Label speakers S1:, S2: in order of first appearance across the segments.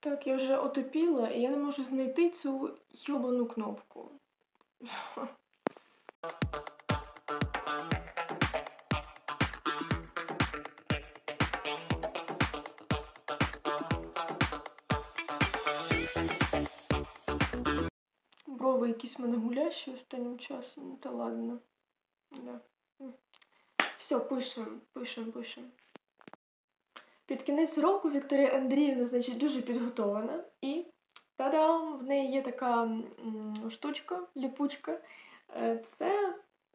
S1: Так, я вже отупіла, і я не можу знайти цю йобану кнопку. Брови якісь мене гулящі останнім часом, та ладно. Да. Все, пишем, пишем, пишем. Під кінець року Вікторія Андріївна, значить, дуже підготована. І та-дам! В неї є така штучка, ліпучка. Е, Це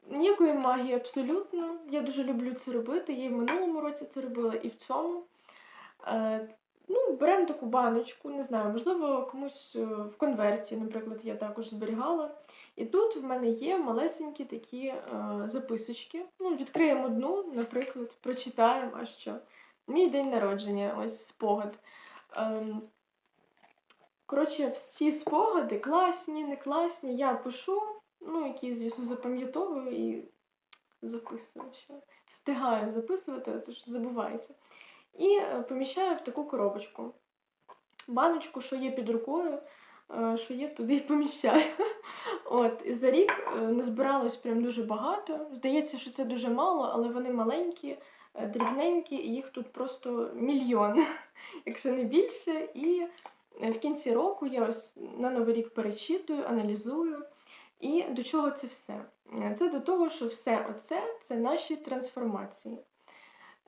S1: ніякої магії абсолютно. Я дуже люблю це робити. Я і в минулому році це робила, і в цьому. Е, Ну, беремо таку баночку, не знаю, можливо, комусь е, в конверті, наприклад, я також зберігала. І тут в мене є малесенькі такі е, записочки. Ну, відкриємо одну, наприклад, прочитаємо, а що. Мій день народження, ось спогад. Ем, коротше, всі спогади класні, не класні. Я пишу, ну, які, звісно, запам'ятовую і записую все. Встигаю записувати, а то ж забувається. І е, поміщаю в таку коробочку. Баночку, що є під рукою, е, що є, туди і поміщаю. От, за рік е, назбиралось прям дуже багато. Здається, що це дуже мало, але вони маленькі, дрібненькі, їх тут просто мільйон, якщо не більше. І е, в кінці року я ось на новий рік перечитую, аналізую. І до чого це все? Е, Це до того, що все оце це наші трансформації.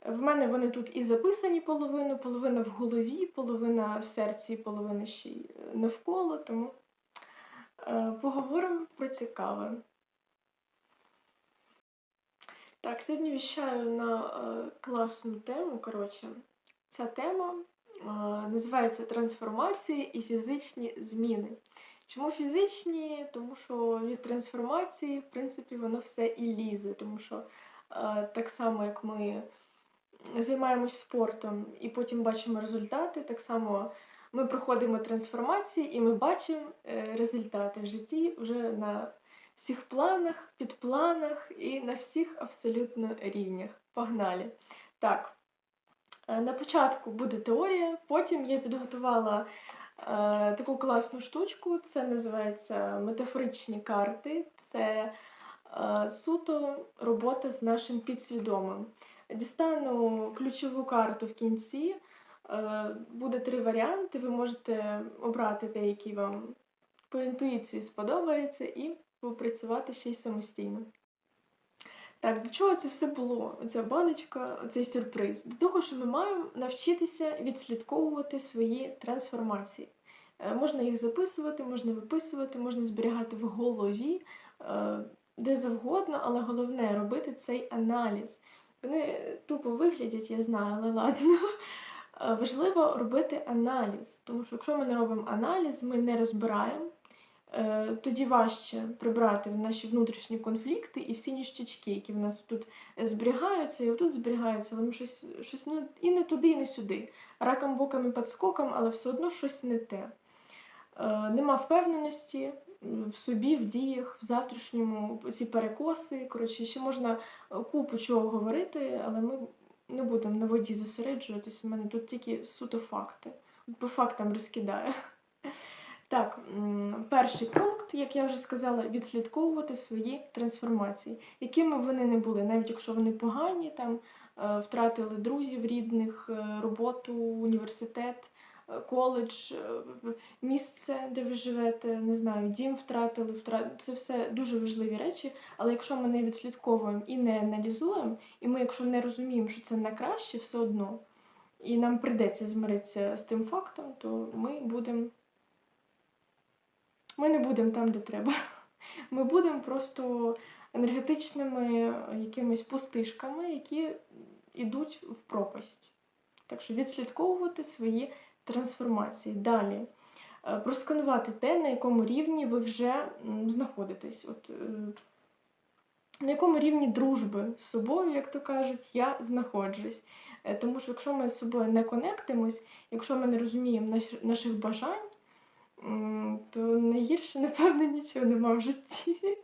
S1: В мене вони тут і записані половину, половина в голові, половина в серці, половина ще й е, навколо. Тому е, поговоримо про цікаве. Так, сьогодні віщаю на е, класну тему. Коротше, ця тема е, називається Трансформації і фізичні зміни. Чому фізичні? Тому що від трансформації, в принципі, воно все і лізе. Тому що е, так само, як ми займаємось спортом і потім бачимо результати, так само ми проходимо трансформації і ми бачимо е, результати в житті вже на всіх планах, підпланах і на всіх абсолютно рівнях. Погнали! Так, е, на початку буде теорія, потім я підготувала е, таку класну штучку, це називається метафоричні карти. Це е, суто робота з нашим підсвідомим. Дістану ключову карту в кінці. Е, Буде три варіанти. Ви можете обрати те, який вам по інтуїції сподобається, і попрацювати ще й самостійно. Так, до чого це все було? Оця баночка, оцей сюрприз. До того, що ми маємо навчитися відслідковувати свої трансформації. Е, Можна їх записувати, можна виписувати, можна зберігати в голові, е, де завгодно, але головне робити цей аналіз. Вони тупо виглядять, я знаю, але ладно. Е, Важливо робити аналіз, тому що якщо ми не робимо аналіз, ми не розбираємо, тоді важче прибрати в наші внутрішні конфлікти і всі ніщачки, які в нас тут зберігаються, і отут зберігаються, вони щось, щось ну, і не туди, і не сюди. Раком, боком і підскоком, але все одно щось не те. Е, Нема впевненості в собі, в діях, в завтрашньому, ці перекоси. Коротше, ще можна е, купу чого говорити, але ми не будемо на воді зосереджуватись. У мене тут тільки суто факти. По фактам розкидаю. Так, перший пункт, як я вже сказала, відслідковувати свої трансформації, якими вони не були, навіть якщо вони погані, там е, втратили друзів, рідних, е, роботу, університет, е, коледж, місце, де ви живете, не знаю, дім втратили, втратили. Це все дуже важливі речі. Але якщо ми не відслідковуємо і не аналізуємо, і ми, якщо не розуміємо, що це на краще, все одно, і нам прийдеться змиритися з тим фактом, то ми будемо. Ми не будемо там, де треба. Ми будемо просто енергетичними якимись пустишками, які йдуть в пропасть. Так що відслідковувати свої трансформації. Далі. Е, Просканувати те, на якому рівні ви вже знаходитесь. От, е, на якому рівні дружби з собою, як то кажуть, я знаходжусь. Е, Тому що якщо ми з собою не конектимось, якщо ми не розуміємо наш- наших бажань, то найгірше, напевно, нічого нема в житті.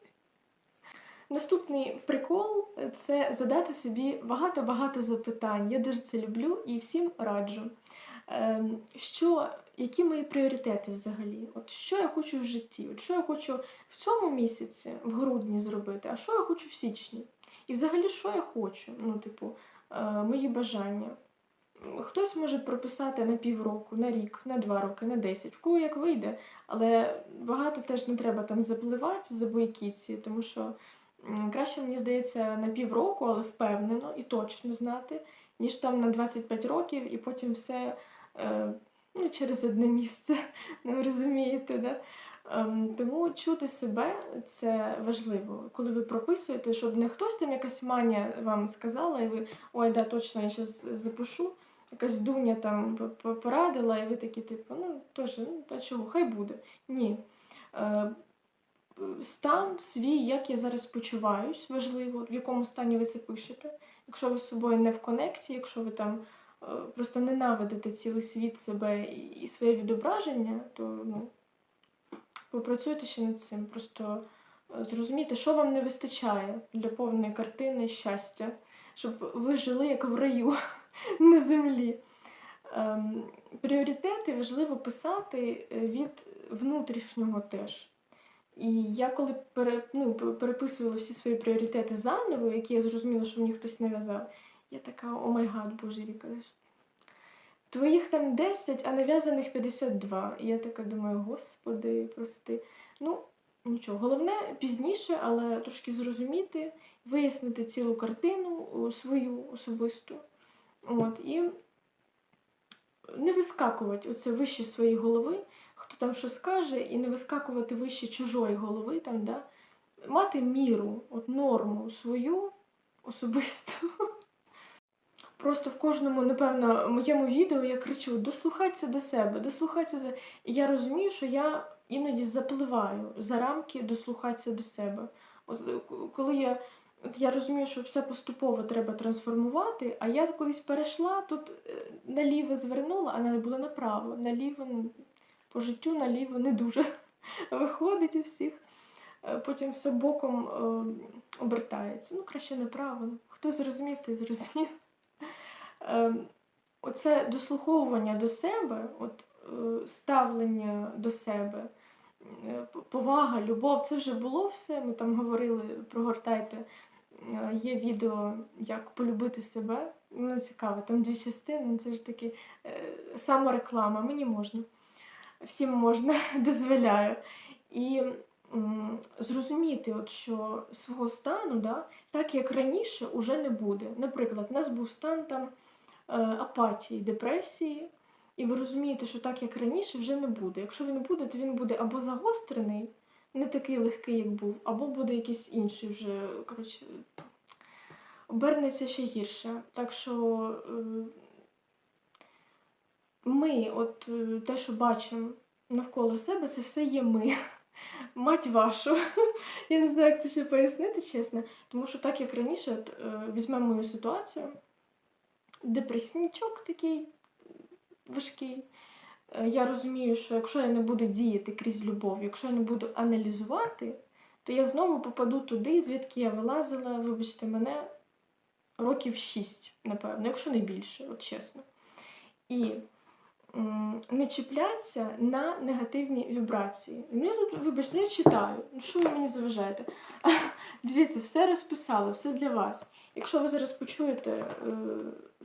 S1: Наступний прикол це задати собі багато-багато запитань. Я дуже це люблю і всім раджу. Ем, Що які мої пріоритети взагалі? От що я хочу в житті? От що я хочу в цьому місяці, в грудні зробити, а що я хочу в січні? І взагалі, що я хочу? Ну, типу, е, мої бажання. Хтось може прописати на півроку, на рік, на два роки, на десять, в кого як вийде, але багато теж не треба там запливати за бойкіці, тому що краще, мені здається, на півроку, але впевнено і точно знати, ніж там на 25 років і потім все е, ну, через одне місце. Ну, ви розумієте, да? Ем, тому чути себе це важливо, коли ви прописуєте, щоб не хтось там якась манія вам сказала, і ви ой, да, точно, я зараз запишу. Якась дуня там порадила, і ви такі, типу, ну теж, ну та чого, хай буде. Ні. Е, стан свій, як я зараз почуваюсь, важливо, в якому стані ви це пишете. Якщо ви з собою не в конекті, якщо ви там е, просто ненавидите цілий світ себе і своє відображення, то ну, попрацюйте ще над цим. Просто е, зрозумійте, що вам не вистачає для повної картини щастя, щоб ви жили як в раю на землі. Ем, пріоритети важливо писати е, від внутрішнього теж. І я коли пере, ну, переписувала всі свої пріоритети заново, які я зрозуміла, що мені хтось нав'язав, я така, о май гад, боже Віка, твоїх там 10, а нав'язаних 52. І я така думаю, господи, прости. Ну, нічого. Головне пізніше, але трошки зрозуміти, вияснити цілу картину свою особисту. От, і не вискакувати оце вище своєї голови, хто там що скаже, і не вискакувати вище чужої голови, там, да? мати міру, от норму свою особисту. Просто в кожному, напевно, моєму відео я кричу: дослухайтеся до себе, дослухайтеся. за-». І я розумію, що я іноді запливаю за рамки дослухатися до себе. От е, коли я. От я розумію, що все поступово треба трансформувати, а я колись перейшла, тут е, наліво звернула, а треба було направо. Наліво по життю наліво не дуже виходить у всіх. Е, Потім все боком е, обертається. Ну, краще направо. Хто зрозумів, той зрозумів. Оце дослуховування до себе, от, ставлення до себе, повага, любов, це вже було все. Ми там говорили, прогортайте. Е, Є відео, як полюбити себе. Воно цікаве, там дві частини, це ж таки е, самореклама, мені можна. Всім можна, дозволяю. І зрозуміти, от, що свого стану, да, так як раніше, уже не буде. Наприклад, у нас був стан там е, апатії, депресії, і ви розумієте, що так як раніше вже не буде. Якщо він буде, то він буде або загострений, не такий легкий, як був, або буде якийсь інший вже, коротше, обернеться ще гірше. Так що е, ми, от е, те, що бачимо навколо себе, це все є ми. Мать вашу. Я не знаю, як це ще пояснити, чесно. Тому що так як раніше, от, е, візьмемо мою ситуацію, депреснічок такий важкий. Е, Я розумію, що якщо я не буду діяти крізь любов, якщо я не буду аналізувати, то я знову попаду туди, звідки я вилазила, вибачте мене, років 6, напевно, якщо не більше, от чесно. І не чіпляться на негативні вібрації. Ну, я тут, вибачте, ну, я читаю. Ну, що ви мені заважаєте? Дивіться, все розписали, все для вас. Якщо ви зараз почуєте е,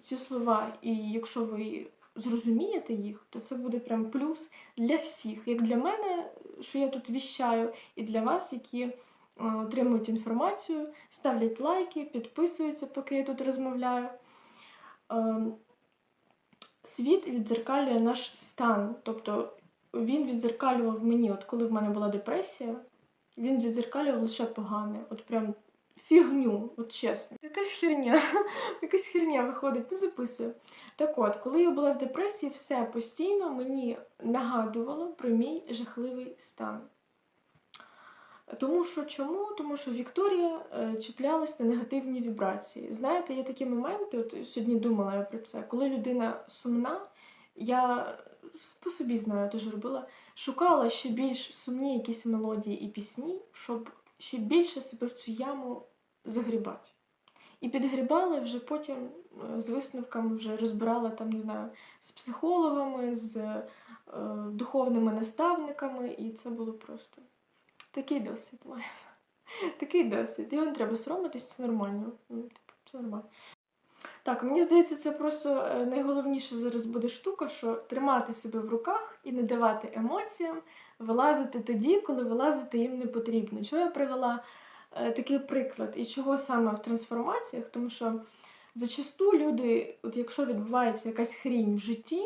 S1: ці слова, і якщо ви зрозумієте їх, то це буде прям плюс для всіх, як для мене, що я тут віщаю, і для вас, які е, отримують інформацію, ставлять лайки, підписуються, поки я тут розмовляю. Ем, Світ віддзеркалює наш стан. Тобто він віддзеркалював мені, от коли в мене була депресія, він віддзеркалював лише погане. От прям фігню, от чесно. Якась херня, якась херня виходить, не записую. Так от, коли я була в депресії, все постійно мені нагадувало про мій жахливий стан. Тому що чому? Тому що Вікторія е, чіплялась на негативні вібрації. Знаєте, є такі моменти, от сьогодні думала я про це, коли людина сумна, я по собі знаю, теж робила, шукала ще більш сумні якісь мелодії і пісні, щоб ще більше себе в цю яму загрібати. І підгрібала вже потім е, з висновками вже розбирала там, не знаю, з психологами, з е, духовними наставниками, і це було просто такий досвід маємо. Такий досвід. Його не треба соромитись, це нормально. Ну, типу, Це нормально. Так, мені здається, це просто е, найголовніша зараз буде штука, що тримати себе в руках і не давати емоціям вилазити тоді, коли вилазити їм не потрібно. Чого я привела такий приклад і чого саме в трансформаціях? Тому що зачасту люди, от якщо відбувається якась хрінь в житті,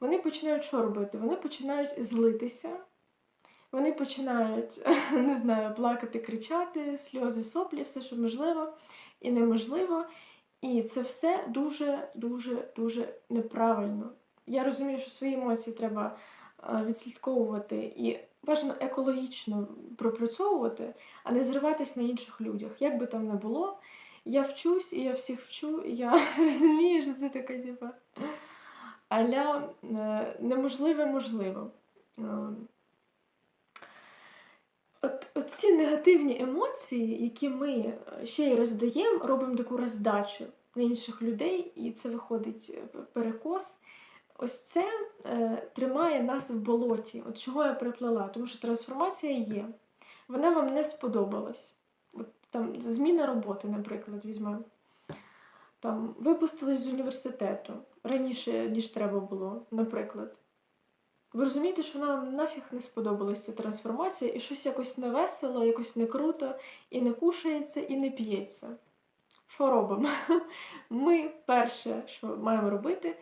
S1: вони починають що робити? Вони починають злитися. Вони починають, не знаю, плакати, кричати, сльози, соплі, все, що можливо і неможливо. І це все дуже-дуже дуже неправильно. Я розумію, що свої емоції треба е, відслідковувати і бажано екологічно пропрацьовувати, а не зриватись на інших людях. Як би там не було, я вчусь і я всіх вчу, і я розумію, що це така типа аля е, неможливе можливо. Е, От, от ці негативні емоції, які ми е, ще й роздаємо, робимо таку роздачу на інших людей, і це виходить е, перекос. Ось це е, тримає нас в болоті. От чого я приплела? Тому що трансформація є. Вона вам не сподобалась. От, там Зміна роботи, наприклад, візьмемо. Там Випустились з університету раніше, ніж треба було, наприклад. Ви розумієте, що нам нафіг не сподобалася ця трансформація, і щось якось не весело, якось не круто, і не кушається, і не п'ється. Що робимо? Ми перше, що маємо робити,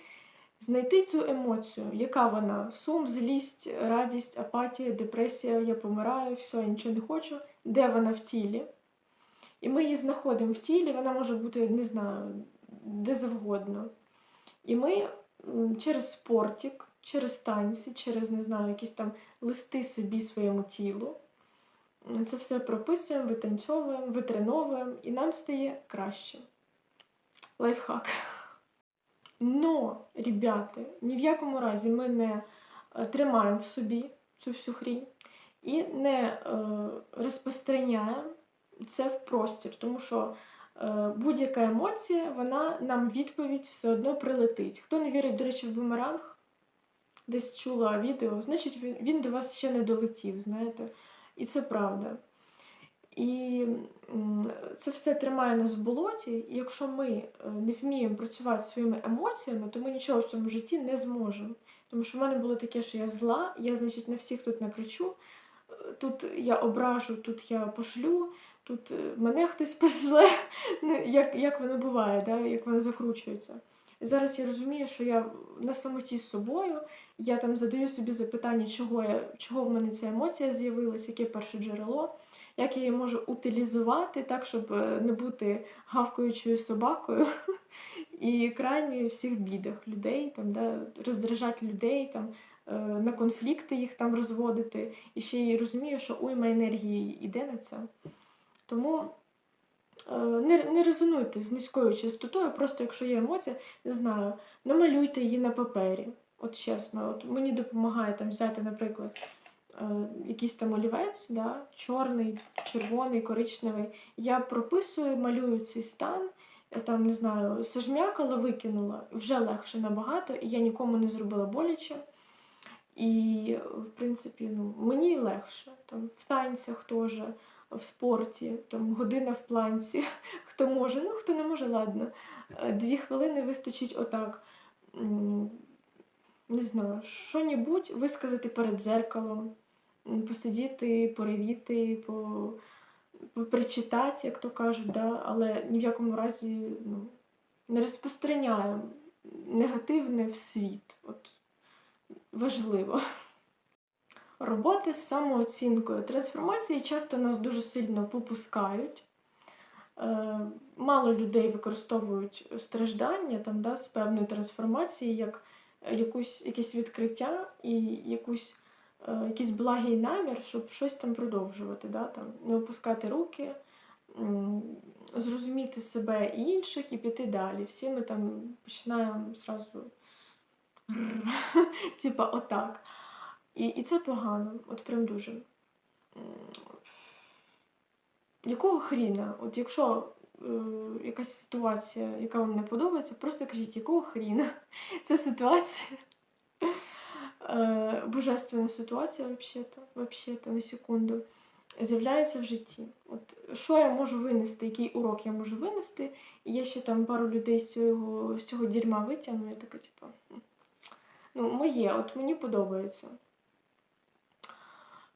S1: знайти цю емоцію, яка вона сум, злість, радість, апатія, депресія, я помираю, все, я нічого не хочу, де вона в тілі. І ми її знаходимо в тілі, вона може бути, не знаю, де завгодно. І ми через спортик через танці, через, не знаю, якісь там листи собі своєму тілу. Це все прописуємо, витанцьовуємо, витреновуємо, і нам стає краще. Лайфхак. Но, ребята, ні в якому разі ми не е, тримаємо в собі цю всю хрінь і не е, розпространяємо це в простір, тому що е, будь-яка емоція, вона нам відповідь все одно прилетить. Хто не вірить, до речі, в бумеранг, десь чула відео, значить він до вас ще не долетів, знаєте. І це правда. І це все тримає нас в болоті, і якщо ми е, не вміємо працювати своїми емоціями, то ми нічого в цьому житті не зможемо. Тому що в мене було таке, що я зла, я, значить, на всіх тут накричу, тут я ображу, тут я пошлю, тут е, мене хтось после, ну, як як воно буває, да? як воно закручується. І зараз я розумію, що я на самоті з собою, я там задаю собі запитання, чого я, чого в мене ця емоція з'явилася, яке перше джерело, як я її можу утилізувати так, щоб е, не бути гавкаючою собакою і крайньою всіх бідах людей, там, да, роздражати людей, там, е, на конфлікти їх там розводити. І ще й розумію, що уйма енергії йде на це. Тому. Е, не не резонуйте з низькою частотою, просто якщо є емоція, не знаю, намалюйте її на папері. От чесно, от мені допомагає там взяти, наприклад, якийсь там олівець, да, чорний, червоний, коричневий. Я прописую, малюю цей стан, я там не знаю, сажмякала, викинула, вже легше набагато, і я нікому не зробила боляче. І, в принципі, ну, мені легше. Там, В танцях теж в спорті, там година в планці, хто може, ну хто не може, ладно. Е, дві хвилини вистачить отак. Не знаю, що-небудь висказати перед дзеркалом, посидіти, поревіти, по, попричитати, як то кажуть, да? але ні в якому разі ну, не розпространяємо негативне в світ. От Важливо. Роботи з самооцінкою. Трансформації часто нас дуже сильно попускають. Е, мало людей використовують страждання там, да, з певної трансформації, як якусь, якесь відкриття і якусь, е, якийсь благий намір, щоб щось там продовжувати. Да, там, Не опускати руки, зрозуміти себе і інших і піти далі. Всі ми там починаємо зразу типа отак. І і це погано, от прям дуже. Якого хріна? От якщо е, якась ситуація, яка вам не подобається, просто кажіть, якого хріна ця ситуація е, божественна ситуація, взагалі-то, взагалі-то, на секунду, з'являється в житті. От що я можу винести, який урок я можу винести, і я ще там пару людей з цього з цього дерьма витягну, я така, типу, ну, моє, от мені подобається.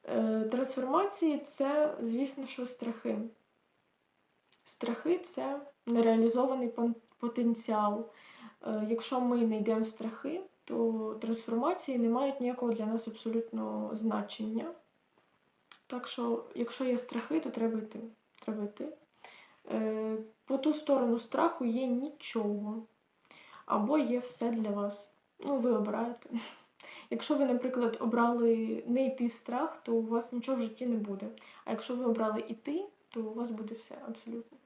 S1: Е, Трансформації це, звісно, що страхи. Страхи це нереалізований потенціал. Е, Якщо ми не йдемо в страхи, то трансформації не мають ніякого для нас абсолютно значення. Так що, якщо є страхи, то треба йти. Треба йти. Е, По ту сторону страху є нічого. Або є все для вас. Ну, ви обираєте. Якщо ви, наприклад, обрали не йти в страх, то у вас нічого в житті не буде. А якщо ви обрали йти, то у вас буде все абсолютно.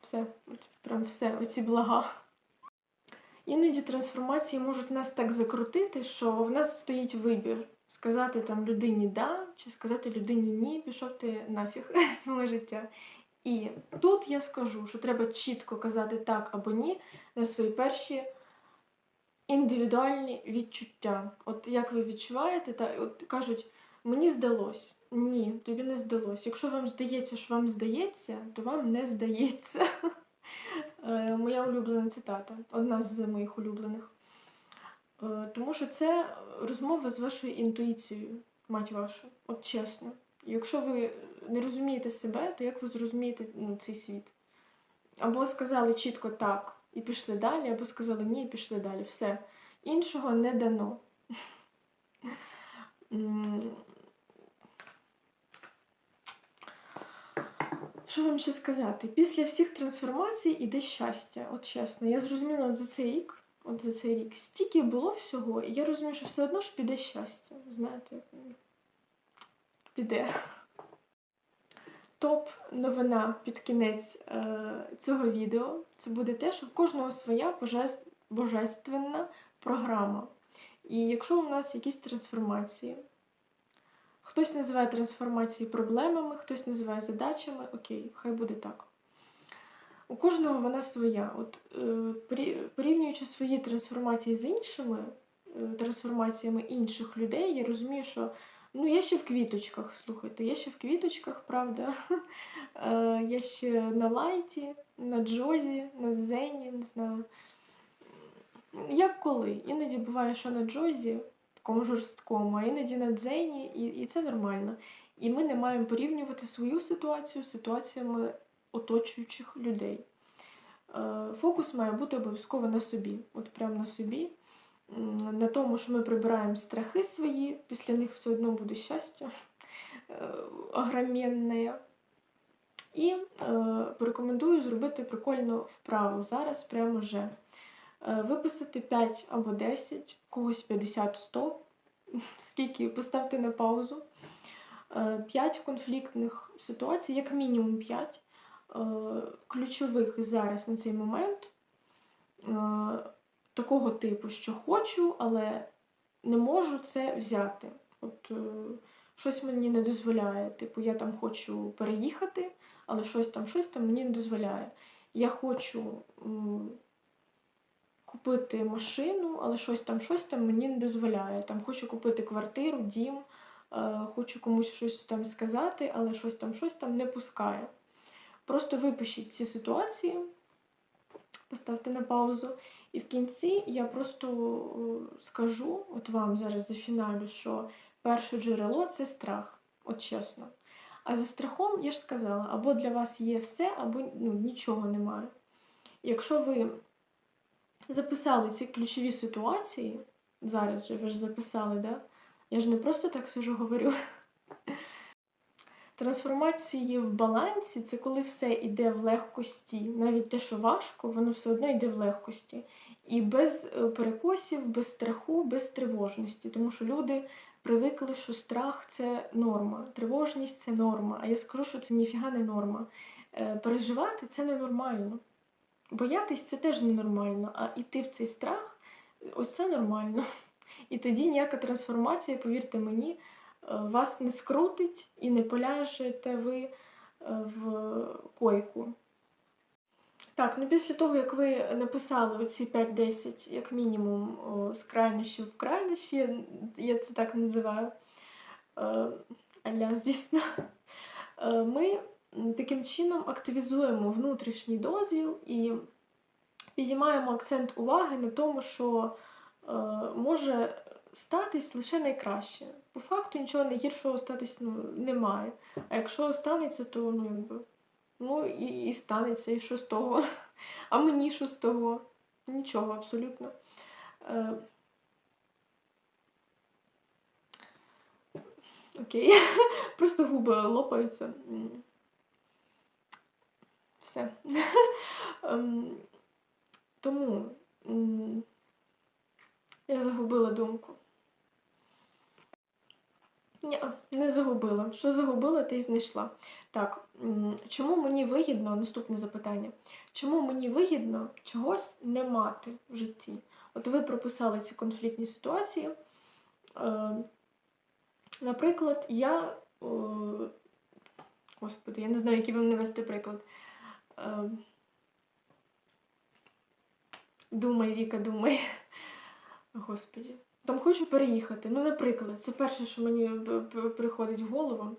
S1: Все, прям все, оці блага. Іноді трансформації можуть нас так закрутити, що в нас стоїть вибір. Сказати там людині да, чи сказати людині ні, пішов ти нафіг з мого життя. І тут я скажу, що треба чітко казати так або ні на свої перші індивідуальні відчуття. От як ви відчуваєте, та от кажуть, мені здалось. Ні, тобі не здалось. Якщо вам здається, що вам здається, то вам не здається. Е, Моя улюблена цитата, одна з моїх улюблених. Е, Тому що це розмова з вашою інтуїцією, мать вашу, от чесно. Якщо ви не розумієте себе, то як ви зрозумієте ну, цей світ? Або сказали чітко так і пішли далі, або сказали ні і пішли далі. Все. Іншого не дано. Що вам ще сказати? Після всіх трансформацій іде щастя. От чесно, я зрозуміла от за цей рік, от за цей рік, стільки було всього, і я розумію, що все одно ж піде щастя. Знаєте, піде. Топ новина під кінець е, цього відео це буде те, що в кожного своя божественна програма. І якщо у нас якісь трансформації, хтось називає трансформації проблемами, хтось називає задачами, окей, хай буде так. У кожного вона своя. От, е, порівнюючи свої трансформації з іншими е, трансформаціями інших людей, я розумію, що ну, я ще в квіточках, слухайте, я ще в квіточках, правда. Е, я ще на лайті, на джозі, на дзені, не знаю. Як коли? Іноді буває, що на джозі, такому жорсткому, а іноді на дзені, і, і це нормально. І ми не маємо порівнювати свою ситуацію з ситуаціями оточуючих людей. Е, Фокус має бути обов'язково на собі, от прямо на собі, на тому, що ми прибираємо страхи свої, після них все одно буде щастя е, огроменне. І е, порекомендую зробити прикольну вправу зараз, прямо вже. Е, Виписати 5 або 10, когось 50-100, скільки поставте на паузу. 5 конфліктних ситуацій, як мінімум 5 ключових зараз на цей момент. е, Такого типу, що хочу, але не можу це взяти. От е, щось мені не дозволяє. Типу, я там хочу переїхати, але щось там, щось там мені не дозволяє. Я хочу купити машину, але щось там, щось там мені не дозволяє. Там хочу купити квартиру, дім, е, хочу комусь щось там сказати, але щось там, щось там не пускає. Просто випишіть ці ситуації, поставте на паузу. І в кінці я просто е, скажу, от вам зараз за фіналю, що перше джерело це страх, от чесно. А за страхом, я ж сказала, або для вас є все, або ну, нічого немає. Якщо ви записали ці ключові ситуації, зараз же ви ж записали, да? Я ж не просто так сижу говорю. Трансформації в балансі це коли все йде в легкості. Навіть те, що важко, воно все одно йде в легкості. І без е, перекосів, без страху, без тривожності. Тому що люди привикли, що страх це норма, тривожність це норма. А я скажу, що це ніфіга не норма. Е, Переживати це ненормально. Боятись це теж ненормально, а йти в цей страх ось це нормально. І тоді ніяка трансформація, повірте мені, е, вас не скрутить і не поляжете ви е, в койку. Так, ну після того, як ви написали оці 5-10, як мінімум, з крайнощів в крайнощі, я, це так називаю, е, аля, звісно, ми таким чином активізуємо внутрішній дозвіл і підіймаємо акцент уваги на тому, що е, може статись лише найкраще. По факту нічого найгіршого статись ну, немає. А якщо станеться, то ну, ну і, і станеться, і що з того. А мені що з того? Нічого абсолютно. Е, Окей. Просто губи лопаються. Все. Ем, тому я загубила думку. Ні, не загубила. Що загубила, ти й знайшла. Так, чому мені вигідно, наступне запитання. Чому мені вигідно чогось не мати в житті? От ви прописали ці конфліктні ситуації. Е, Наприклад, я. Господи, я не знаю, який вам навести приклад. Е, Думай, Віка, думай. Господі. Там хочу переїхати. Ну, наприклад, це перше, що мені приходить в голову.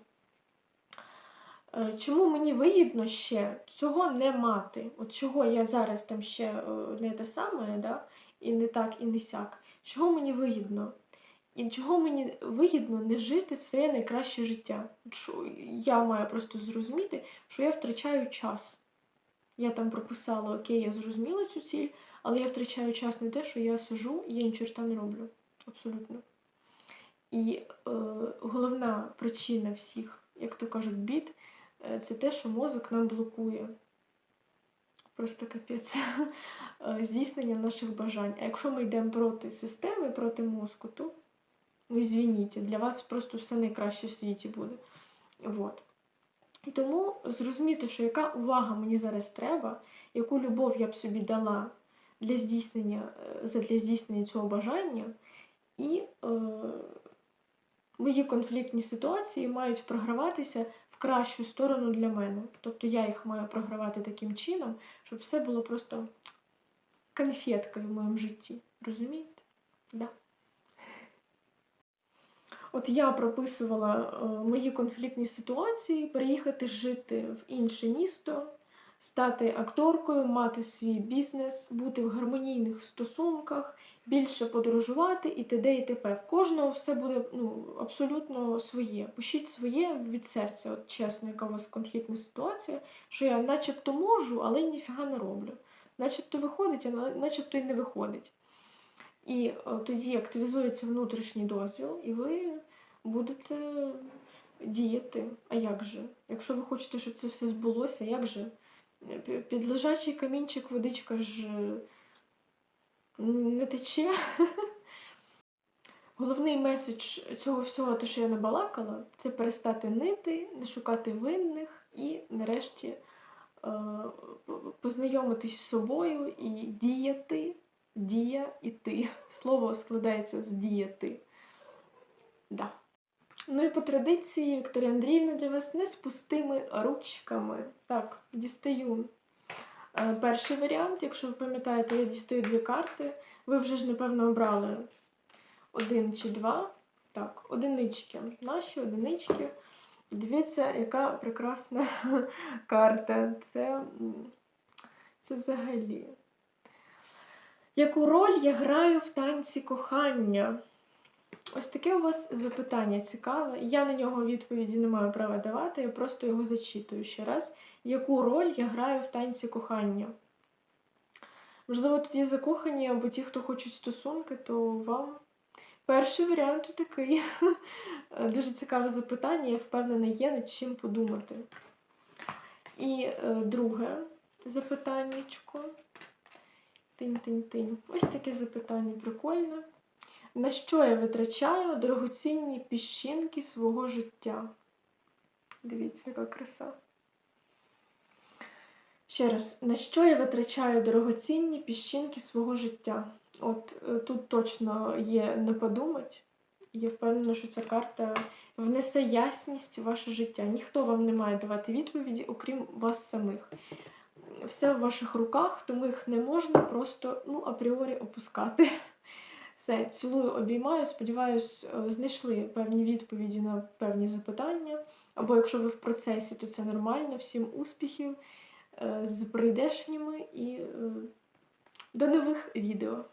S1: Е, чому мені вигідно ще цього не мати? От чого я зараз там ще е, не те саме, да? і не так, і не сяк. Чого мені вигідно? І чого мені вигідно не жити своє найкраще життя? Я маю просто зрозуміти, що я втрачаю час. Я там прописала, окей, я зрозуміла цю ціль, але я втрачаю час на те, що я сижу і я ні чорта не роблю. Абсолютно. І е, головна причина всіх, як то кажуть, бід, е, це те, що мозок нам блокує. Просто капець е, здійснення наших бажань. А якщо ми йдемо проти системи, проти мозку, то ну, звініть, для вас просто все найкраще в світі буде. Вот. І тому зрозуміти, що яка увага мені зараз треба, яку любов я б собі дала для здійснення е, для здійснення цього бажання, і е, мої конфліктні ситуації мають програватися в кращу сторону для мене. Тобто я їх маю програвати таким чином, щоб все було просто конфеткою в моєму житті. Розумієте? Да. От я прописувала е, мої конфліктні ситуації, переїхати жити в інше місто, стати акторкою, мати свій бізнес, бути в гармонійних стосунках, більше подорожувати і т.д. і т.п. В кожного все буде ну, абсолютно своє. Пишіть своє від серця, от чесно, яка у вас конфліктна ситуація, що я начебто можу, але ніфіга не роблю. Начебто виходить, а начебто й не виходить. І е, тоді активізується внутрішній дозвіл, і ви будете діяти. А як же? Якщо ви хочете, щоб це все збулося, як же? Під лежачий камінчик водичка ж е, не тече. Головний меседж цього всього, те, що я набалакала, це перестати нити, не шукати винних і нарешті е, познайомитись з собою і діяти, дія і ти. Слово складається з діяти. Да. Ну і по традиції Вікторія Андріївна для вас не з пустими ручками. Так, дістаю е, перший варіант. Якщо ви пам'ятаєте, я дістаю дві карти. Ви вже ж, напевно, обрали один чи два. Так, одинички. Наші одинички. Дивіться, яка прекрасна карта. Це, Це взагалі. Яку роль я граю в танці кохання? Ось таке у вас запитання цікаве. Я на нього відповіді не маю права давати, я просто його зачитую ще раз. Яку роль я граю в танці кохання? Можливо, тут є закохані або ті, хто хочуть стосунки, то вам перший варіант такий. Дуже цікаве запитання, я впевнена, є над чим подумати. І е, друге запитаннячко. Тинь-тинь-тинь. Ось таке запитання прикольне. На що я витрачаю дорогоцінні піщинки свого життя? Дивіться, яка краса. Ще раз, на що я витрачаю дорогоцінні піщинки свого життя? От е, тут точно є не подумать. Я впевнена, що ця карта внесе ясність в ваше життя. Ніхто вам не має давати відповіді, окрім вас самих. Все в ваших руках, тому їх не можна просто ну, апріорі опускати. Все, цілую, обіймаю. Сподіваюсь, е, знайшли певні відповіді на певні запитання. Або якщо ви в процесі, то це нормально. Всім успіхів е, з прийдешніми і е, до нових відео.